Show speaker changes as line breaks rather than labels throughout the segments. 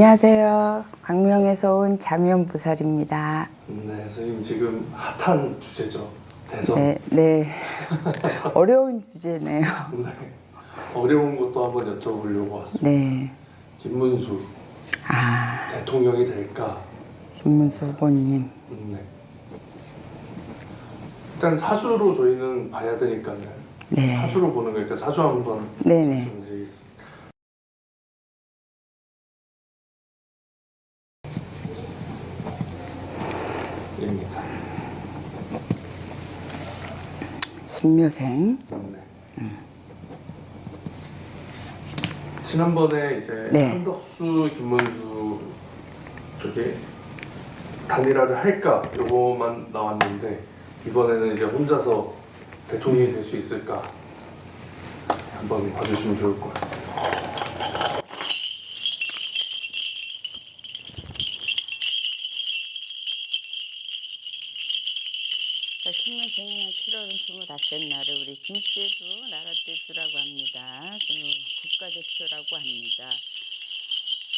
안녕하세요. 광명에서 온 자면보살입니다.
네, 선생님 지금 핫한 주제죠. 대선.
네, 네. 어려운 주제네요.
네. 어려운 것도 한번 여쭤보려고 왔습니다.
네.
김문수
아,
대통령이 될까?
김문수 후보님.
음, 네. 일단 사주로 저희는 봐야 되니까요.
네.
사주로 보는 거니까 사주 한번
네네.
말 씀드리겠습니다. 입니다.
신묘생.
네. 지난번에 이제
네.
한덕수, 김문수 쪽에 단일화를 할까 요거만 나왔는데 이번에는 이제 혼자서 대통령이 될 수 있을까 한번 봐주시면 좋을 것 같아요.
7월 25째 날에 우리 김씨도 나라떼주라고 합니다. 그 국가대표라고 합니다.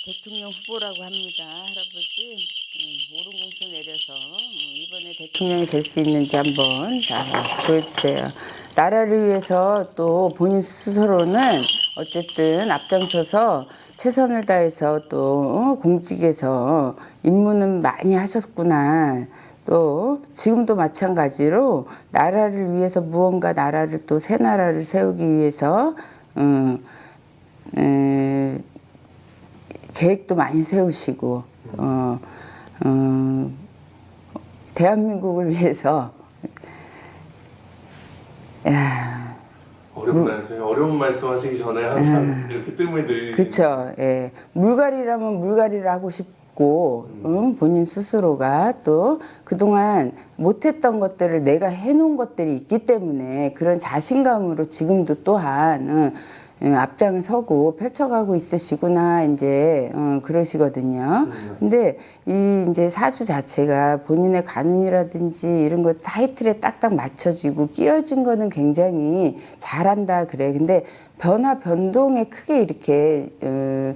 대통령 후보라고 합니다. 할아버지 응, 옳은 공수 내려서 응, 이번에 대통령이 될 수 있는지 한번 자, 보여주세요. 나라를 위해서 또 본인 스스로는 어쨌든 앞장서서 최선을 다해서 또 어, 공직에서 임무는 많이 하셨구나. 또 지금도 마찬가지로 나라를 위해서 무언가 나라를 또 새 나라를 세우기 위해서 음, 에, 계획도 많이 세우시고 어, 어, 대한민국을 위해서 야,
어려운 말씀, 어려운 말씀하시기 전에 항상 이렇게 뜸을 들이는
그쵸. 예. 물갈이라면 물갈이를 하고 싶 고, 응? 본인 스스로가 또 그동안 못했던 것들을 내가 해놓은 것들이 있기 때문에 그런 자신감으로 지금도 또한, 응, 응, 앞장 서고 펼쳐가고 있으시구나, 이제, 어, 그러시거든요. 근데 이 이제 사주 자체가 본인의 가능이라든지 이런 거 타이틀에 딱딱 맞춰지고 끼워진 거는 굉장히 잘한다, 그래. 근데 변화, 변동에 크게 이렇게, 어,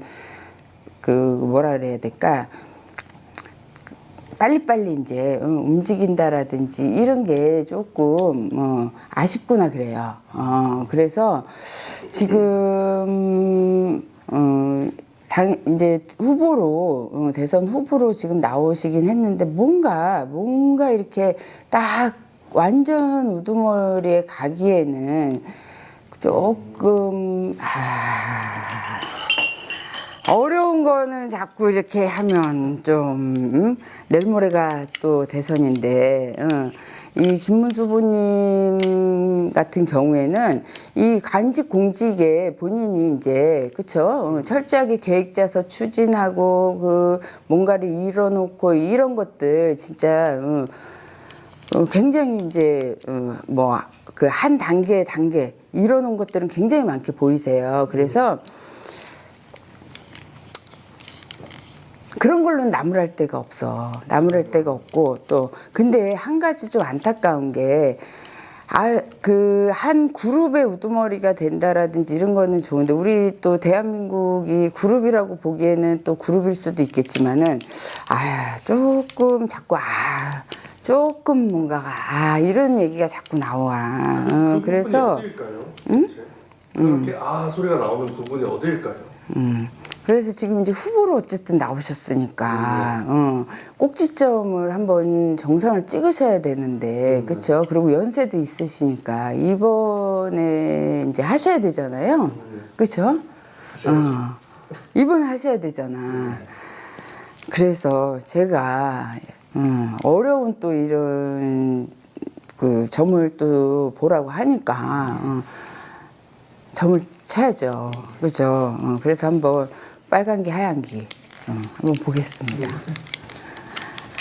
그 뭐라 그래야 될까 빨리빨리 이제 어, 움직인다라든지 이런 게 조금 어, 아쉽구나 그래요. 어, 그래서 지금 어, 당 이제 후보로 어, 대선 후보로 지금 나오시긴 했는데 뭔가 뭔가 이렇게 딱 완전 우두머리에 가기에는 조금 아. 어려운 거는 자꾸 이렇게 하면 좀 음? 내일 모레가 또 대선인데 어. 이 김문수 후보님 같은 경우에는 이 간직 공직에 본인이 이제 그쵸 어, 철저하게 계획 짜서 추진하고 그 뭔가를 이뤄놓고 이런 것들 진짜 어, 어, 굉장히 이제 뭐그 한 단계 단계 이뤄놓은 것들은 굉장히 많게 보이세요. 그래서 그런 걸로는 나무랄 데가 없어. 나무랄 데가 없고 또 근데 한 가지 좀 안타까운 게 아, 그, 한 그룹의 우두머리가 된다라든지 이런 거는 좋은데, 우리 또 대한민국이 그룹이라고 보기에는 또 그룹일 수도 있겠지만은, 아, 조금 자꾸, 아, 조금 뭔가가, 아, 이런 얘기가 자꾸 나와. 어,
그
그래서,
부분이 어딜까요? 응? 그렇게 아 소리가 나오는 부분이 어딜까요?
음. 그래서 지금 이제 후보로 어쨌든 나오셨으니까 어, 꼭지점을 한번 정상을 찍으셔야 되는데 그렇죠. 그리고 연세도 있으시니까 이번에 이제 하셔야 되잖아요. 그렇죠? 어, 이번 하셔야 되잖아. 그래서 제가 음, 어려운 또 이런 그 점을 또 보라고 하니까 어, 점을 쳐야죠. 그죠? 어, 그래서 한번 빨간 기 하얀 기 어, 한번 보겠습니다.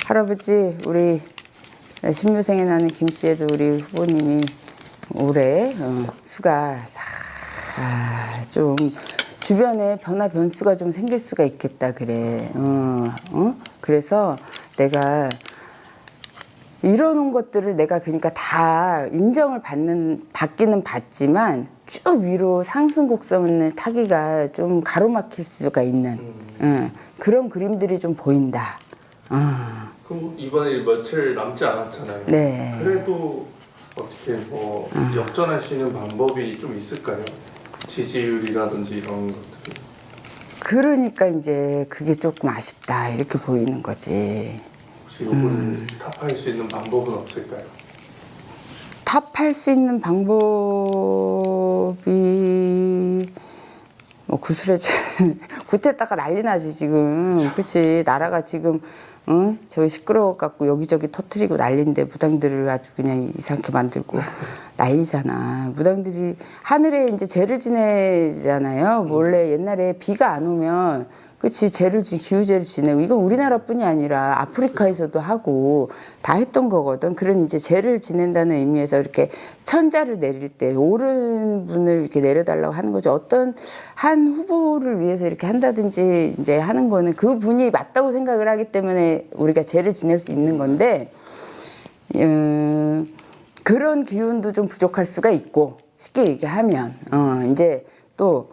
할아버지 우리 신묘생에 나는 김씨에도 우리 후보님이 올해 어, 수가 아, 좀 주변에 변화 변수가 좀 생길 수가 있겠다 그래. 어, 어? 그래서 내가 이러는 것들을 내가 그러니까 다 인정을 받는 받기는 받지만 쭉 위로 상승 곡선을 타기가 좀 가로막힐 수가 있는 응, 그런 그림들이 좀 보인다. 아,
그럼 이번에 며칠 남지 않았잖아요.
네.
그래도 어떻게 뭐 역전할 수 있는 방법이 좀 있을까요? 지지율이라든지 이런 것들이.
그러니까 이제 그게 조금 아쉽다 이렇게 보이는 거지.
혹시 이걸
음.
탑할 수 있는 방법은 없을까요?
탑할 수 있는 방법이 뭐 구슬해 주 구태다가 난리 나지 지금. 그치? 나라가 지금 응? 저 시끄러워 갖고 여기저기 터트리고 난리인데 무당들을 아주 그냥 이상하게 만들고 난리잖아. 무당들이 하늘에 이제 죄를 지내잖아요. 원래 옛날에 비가 안 오면 그치 죄를 지 기후제를 지내고 이건 우리나라뿐이 아니라 아프리카에서도 하고 다 했던 거거든. 그런 이제 죄를 지낸다는 의미에서 이렇게 천자를 내릴 때 옳은 분을 이렇게 내려달라고 하는 거죠. 어떤 한 후보를 위해서 이렇게 한다든지 이제 하는 거는 그 분이 맞다고 생각을 하기 때문에 우리가 죄를 지낼 수 있는 건데 음, 그런 기운도 좀 부족할 수가 있고 쉽게 얘기하면 어, 이제 또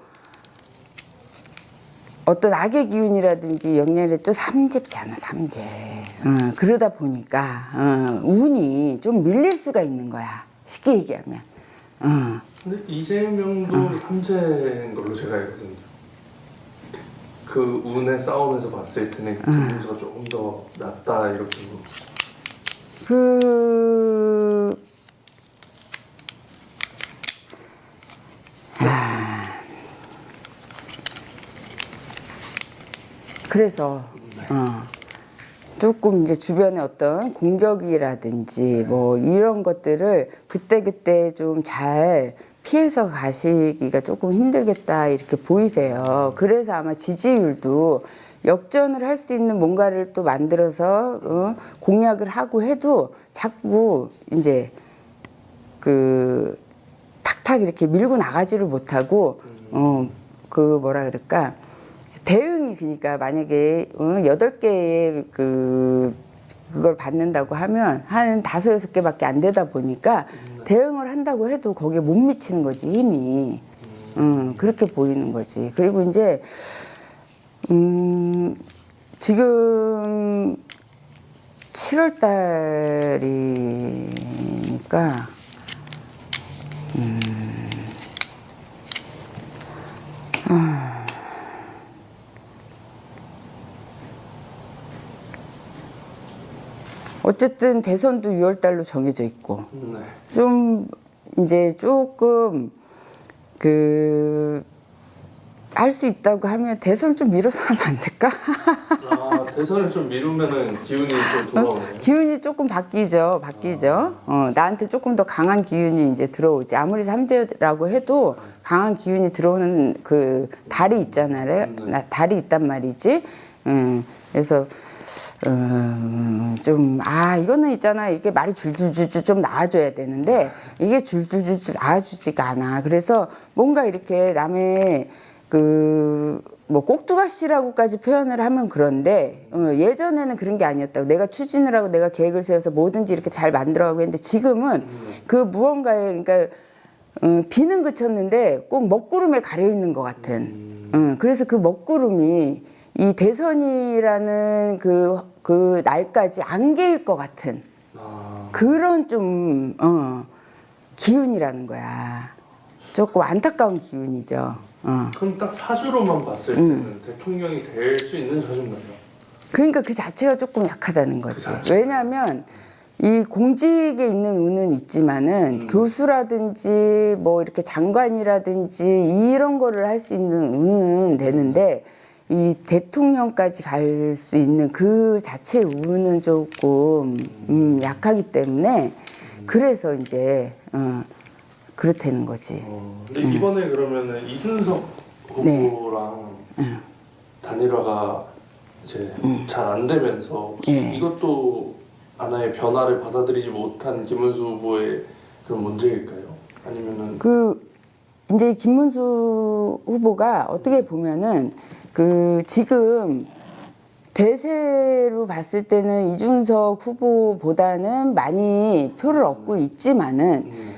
어떤 악의 기운이라든지 영향이 또 삼재잖아 삼재 어, 그러다 보니까 어, 운이 좀 밀릴 수가 있는 거야. 쉽게 얘기하면. 어.
근데 이재명도 삼재인 걸로 제가 알거든요. 그 운의 싸움에서 봤을 때는 김문수가 조금 더 낫다 이렇게.
그 그래서 어, 조금 이제 주변에 어떤 공격이라든지 뭐 이런 것들을 그때 그때 좀 잘 피해서 가시기가 조금 힘들겠다 이렇게 보이세요. 그래서 아마 지지율도 역전을 할 수 있는 뭔가를 또 만들어서 어, 공약을 하고 해도 자꾸 이제 그 탁탁 이렇게 밀고 나가지를 못하고 어 그 뭐라 그럴까 대응이 그러니까 만약에 어, 여덟 개의 그 그걸 받는다고 하면 한 다섯 여섯 개밖에 안 되다 보니까 대응을 한다고 해도 거기에 못 미치는 거지 힘이. 음, 그렇게 보이는 거지. 그리고 이제 음 지금 7월 달이니까 어쨌든 대선도 6월 달로 정해져 있고
네.
좀 이제 조금 그 할 수 있다고 하면 대선 좀 미뤄서 하면 안 될까?
아 대선을 좀 미루면은 기운이 좀 돌아오네요.
기운이 조금 바뀌죠, 바뀌죠. 어, 나한테 조금 더 강한 기운이 이제 들어오지. 아무리 삼재라고 해도 강한 기운이 들어오는 그 달이 있잖아요. 나 달이 있단 말이지. 음, 그래서 음, 좀, 아, 이거는 있잖아. 이렇게 말이 줄줄줄줄 좀 나와줘야 되는데, 이게 줄줄줄줄 나와주지가 않아. 그래서 뭔가 이렇게 남의 그, 뭐, 꼭두가시라고까지 표현을 하면 그런데, 어, 예전에는 그런 게 아니었다고. 내가 추진을 하고 내가 계획을 세워서 뭐든지 이렇게 잘 만들어가고 했는데, 지금은 그 무언가에, 그러니까, 어, 비는 그쳤는데 꼭 먹구름에 가려 있는 것 같은. 어, 그래서 그 먹구름이 이 대선이라는 그, 그 날까지 안개일 것 같은
아
그런 좀, 어, 기운이라는 거야. 조금 안타까운 기운이죠. 어.
그럼 딱 사주로만 봤을 때는 대통령이 될 수 있는 사주인가요?
그러니까 그 자체가 조금 약하다는 거지.
자체가.
왜냐하면 이 공직에 있는 운은 있지만은 교수라든지 뭐 이렇게 장관이라든지 이런 거를 할 수 있는 운은 되는데 이 대통령까지 갈 수 있는 그 자체의 운은 조금 음, 약하기 때문에 그래서 이제 어, 그렇다는 거지.
어, 근데 이번에 그러면은 이준석
네.
후보랑 단일화가 이제 잘 안 되면서
예.
이것도 하나의 변화를 받아들이지 못한 김문수 후보의 그런 문제일까요? 아니면은
그 이제 김문수 후보가 어떻게 보면은 그 지금 대세로 봤을 때는 이준석 후보보다는 많이 표를 얻고 있지만은
음,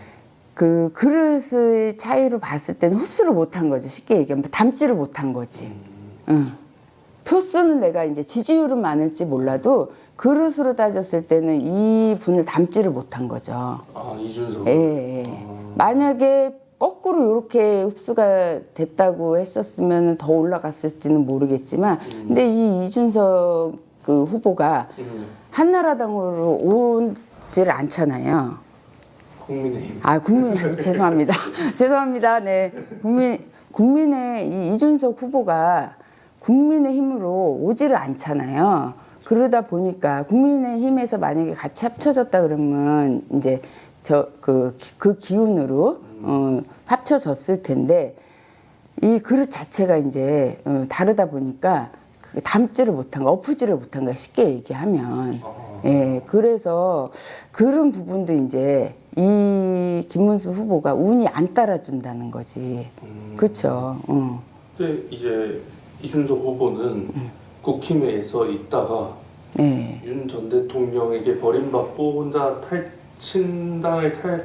그 그릇의 차이로 봤을 때는 흡수를 못한 거죠. 쉽게 얘기하면 담지를 못한 거지. 응. 표수는 내가 이제 지지율은 많을지 몰라도 그릇으로 따졌을 때는 이 분을 담지를 못한 거죠.
아 이준석.
예, 예. 만약에 거꾸로 이렇게 흡수가 됐다고 했었으면 더 올라갔을지는 모르겠지만, 근데 이 이준석 그 후보가
음,
한나라당으로 오지를 않잖아요.
국민의힘.
아, 국민, 죄송합니다. 죄송합니다. 네. 국민, 국민의 이 이준석 후보가 국민의 힘으로 오지를 않잖아요. 그러다 보니까 국민의 힘에서 만약에 같이 합쳐졌다 그러면 이제 저, 그, 기- 그 기운으로 어, 합쳐졌을 텐데 이 그릇 자체가 이제 어, 다르다 보니까 그 담지를 못한 거, 엎으지를 못한 거 쉽게 얘기하면.
아,
예, 그래서 그런 부분도 이제 이 김문수 후보가 운이 안 따라준다는 거지.
음.
그쵸. 어.
근데 이제 이준석 후보는
음.
국힘에서 있다가
예.
윤 전 대통령에게 버림받고 혼자 탈 신당을 탈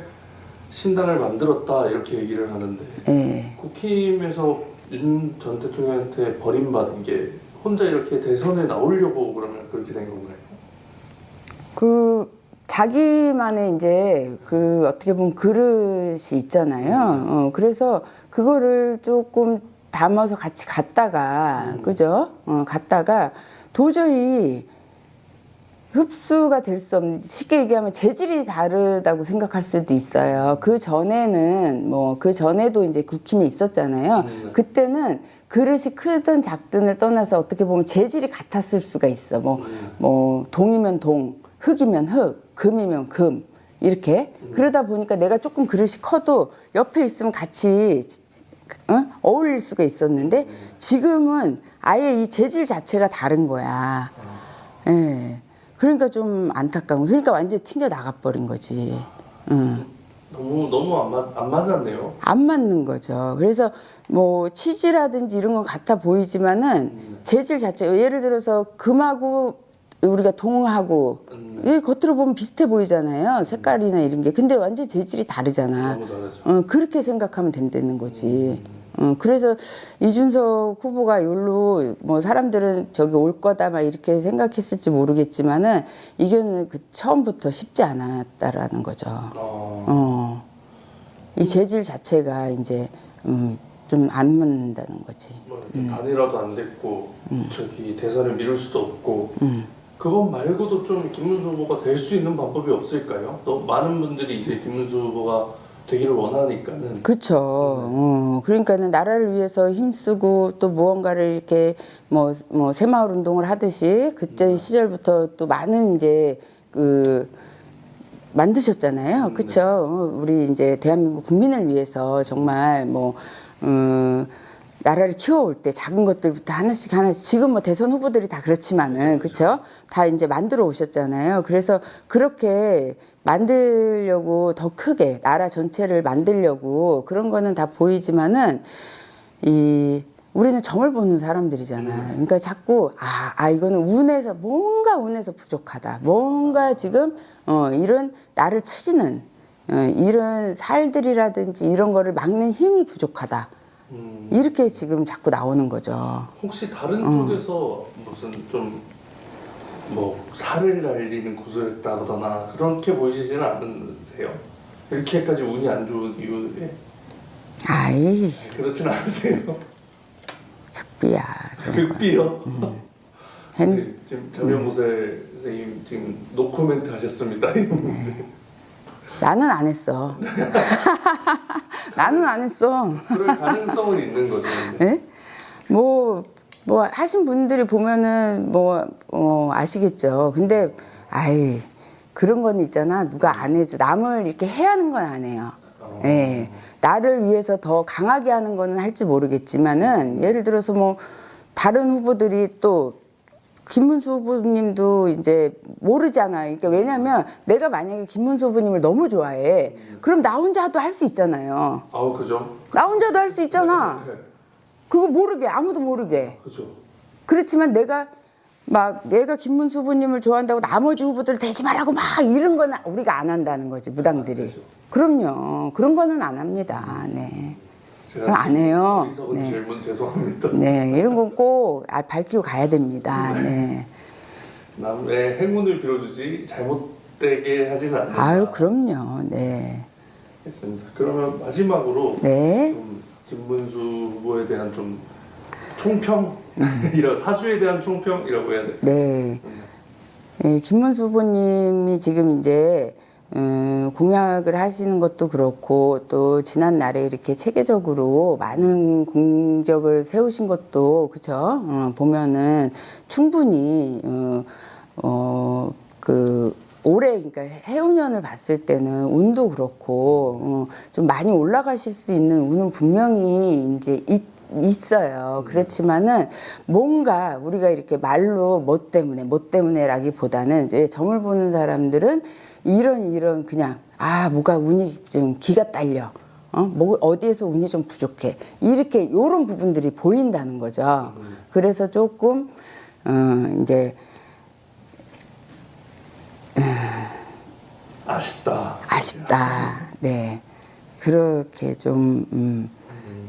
신당을 만들었다 이렇게 얘기를 하는데
예.
국힘에서 윤 전 대통령한테 버림받은 게 혼자 이렇게 대선에 나오려고 그러면 그렇게 된 건가요?
그 자기만의 이제 그 어떻게 보면 그릇이 있잖아요. 어, 그래서 그거를 조금 담아서 같이 갔다가 그죠? 어, 갔다가 도저히 흡수가 될 수 없는 쉽게 얘기하면 재질이 다르다고 생각할 수도 있어요. 그 전에는 뭐 그 전에도 이제 국힘에 있었잖아요.
음.
그때는 그릇이 크든 작든을 떠나서 어떻게 보면 재질이 같았을 수가 있어. 뭐
음.
뭐 동이면 동, 흙이면 흙, 금이면 금 이렇게 그러다 보니까 내가 조금 그릇이 커도 옆에 있으면 같이 어? 어울릴 수가 있었는데 지금은 아예 이 재질 자체가 다른 거야. 예. 그러니까 좀 안타까운. 거. 그러니까 완전 히 튕겨 나가 버린 거지. 응.
너무 너무 안, 맞, 안 맞았네요.
안 맞는 거죠. 그래서 뭐 치즈라든지 이런 건 같아 보이지만은 재질 자체 예를 들어서 금하고 우리가 동하고
음,
이 겉으로 보면 비슷해 보이잖아요. 색깔이나 이런 게. 근데 완전 재질이 다르잖아.
너무 다르죠.
어, 그렇게 생각하면 된다는 거지. 어, 그래서 이준석 후보가 여기로 뭐 사람들은 저기 올 거다 막 이렇게 생각했을지 모르겠지만은 이거는 그 처음부터 쉽지 않았다라는 거죠.
어,
어. 이 재질 자체가 이제 음, 좀안 맞는다는 거지.
뭐
음.
단일화도 안 됐고 저기 대선을 미룰 수도 없고
음.
그것 말고도 좀 김문수 후보가 될 수 있는 방법이 없을까요? 너무 많은 분들이 이제 김문수 후보가 되기를 원하니까는
그렇죠. 어, 그러니까는 나라를 위해서 힘쓰고 또 무언가를 이렇게 뭐 뭐 새마을 운동을 하듯이 그때 시절부터 또 많은 이제 그 만드셨잖아요. 그렇죠. 어, 우리 이제 대한민국 국민을 위해서 정말 뭐 음, 나라를 키워올 때 작은 것들부터 하나씩 하나씩 지금 뭐 대선 후보들이 다 그렇지만은 그렇죠. 다 이제 만들어 오셨잖아요. 그래서 그렇게 만들려고 더 크게 나라 전체를 만들려고 그런 거는 다 보이지만은 이 우리는 점을 보는 사람들이잖아. 그러니까 자꾸 아, 아 이거는 운에서 뭔가 운에서 부족하다. 뭔가 지금 어 이런 나를 치지는 어, 이런 살들이라든지 이런 거를 막는 힘이 부족하다.
음,
이렇게 지금 자꾸 나오는 거죠.
혹시 다른
어.
쪽에서 무슨 좀 뭐 살을 날리는 구슬했다거나 그렇게 보이시지는 않으세요? 이렇게까지 운이 안 좋은 이유에
아이
그렇지는 않으세요?
흑비야.
극비요.
헨,
네, 지금 장명모세 선생님 지금 노코멘트 하셨습니다. 이 문제.
나는 안 했어. 나는 안 했어.
그럴 가능성은 있는 거죠.
예? 뭐, 뭐, 하신 분들이 보면은 뭐, 어, 아시겠죠. 근데, 아이, 그런 건 있잖아. 누가 안 해줘. 남을 이렇게 해 하는 건 안 해요.
어.
예. 나를 위해서 더 강하게 하는 거는 할지 모르겠지만은, 예를 들어서 뭐, 다른 후보들이 또, 김문수 후보님도 이제 모르잖아. 그러니까 왜냐면 내가 만약에 김문수 후보님을 너무 좋아해. 그럼 나 혼자도 할 수 있잖아요.
아우 그죠?
나 혼자도 할 수 있잖아.
네,
그거 모르게 아무도 모르게
그죠.
그렇지만 내가 막 내가 김문수 후보님을 좋아한다고 나머지 후보들 대지 말라고 막 이런 거는 우리가 안 한다는 거지 무당들이
안 되죠.
그럼요 그런 거는 안 합니다 네 그럼 안 해요. 네.
질문 죄송합니다.
네, 이런 건꼭 아, 밝히고 가야 됩니다. 네.
남의 행운을 빌어주지 잘못되게 하지는 않는다.
아유, 그럼요. 네.
알겠습니다. 그러면 마지막으로
네.
좀 김문수 후보에 대한 좀 총평, 이런 사주에 대한 총평이라고 해야 돼.
네. 네, 김문수 후보님이 지금 이제 음, 공약을 하시는 것도 그렇고 또 지난 날에 이렇게 체계적으로 많은 공적을 세우신 것도 그죠? 어, 보면은 충분히 어, 어, 그 올해 그러니까 해운년을 봤을 때는 운도 그렇고 어, 좀 많이 올라가실 수 있는 운은 분명히 이제 있, 있어요. 그렇지만은 뭔가 우리가 이렇게 말로 뭐 때문에 뭐 때문에라기보다는 이제 점을 보는 사람들은 이런 이런 그냥 아 뭐가 운이 좀 기가 딸려. 어? 뭐 어디에서 운이 좀 부족해. 이렇게 요런 부분들이 보인다는 거죠. 그래서 조금 어 이제
아쉽다.
아쉽다. 네. 그렇게 좀 음,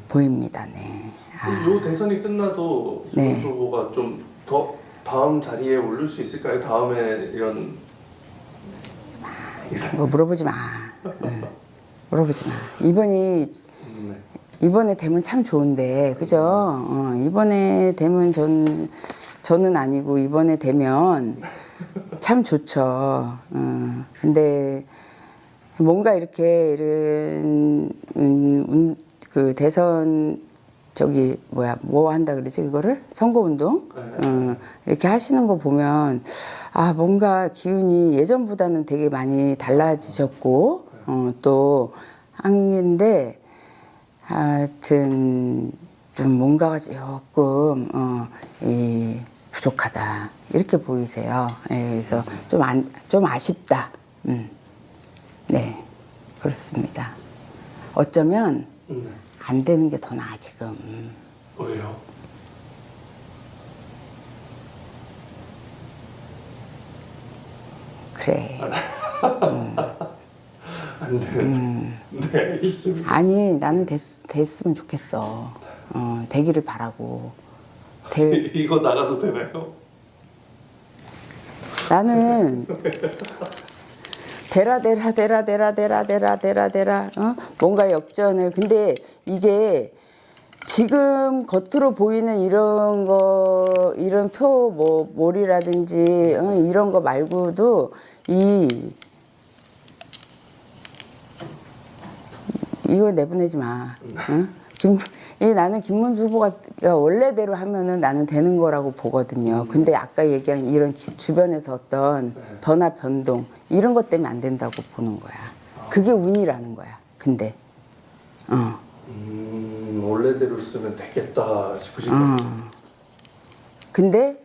보입니다. 네. 아,
이 대선이 끝나도
네.
김문수 후보가 좀 더 다음 자리에 오를 수 있을까요? 다음에 이런
그거 물어보지 마. 응. 물어보지 마. 이번이
네.
이번에 되면 참 좋은데 그죠? 어, 이번에 되면 전 저는 아니고 이번에 되면 참 좋죠. 어, 근데 뭔가 이렇게 이런 음, 운- 그 대선 저기 뭐야 뭐 한다 그러지 그거를? 선거 운동? 어, 이렇게 하시는 거 보면 아 뭔가 기운이 예전보다는 되게 많이 달라지셨고 어, 또 한인데 하여튼 좀 뭔가가 조금 어, 이 부족하다 이렇게 보이세요. 예, 그래서 좀 안 좀 아쉽다. 음. 네 그렇습니다. 어쩌면
네.
안 되는 게 더 나아 지금. 음.
왜요?
그래.
안 돼.
음.
네.
아니 나는 됐, 됐으면 좋겠어. 어, 되기를 바라고. 될,
이거 나가도 되나요?
나는 데라 데라 데라 데라 데라 데라 데라 데라 어? 뭔가 역전을 근데 이게 지금 겉으로 보이는 이런 거 이런 표 뭐 몰이라든지 어, 이런 거 말고도 이 이거 내보내지 마. 응? 김, 이 나는 김문수 후보가 원래대로 하면은 나는 되는 거라고 보거든요. 근데 아까 얘기한 이런 기- 주변에서 어떤 변화 변동 이런 것 때문에 안 된다고 보는 거야. 그게 운이라는 거야. 근데 어.
음, 원래대로 쓰면 되겠다 싶으신
어.
거
근데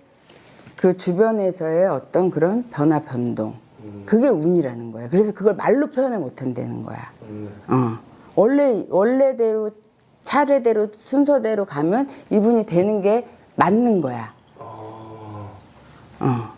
그 주변에서의 어떤 그런 변화 변동
음.
그게 운이라는 거야. 그래서 그걸 말로 표현을 못 한다는 거야.
음,
어. 원래 원래대로 차례대로 순서대로 가면 이분이 되는 게 맞는 거야.
어,
어.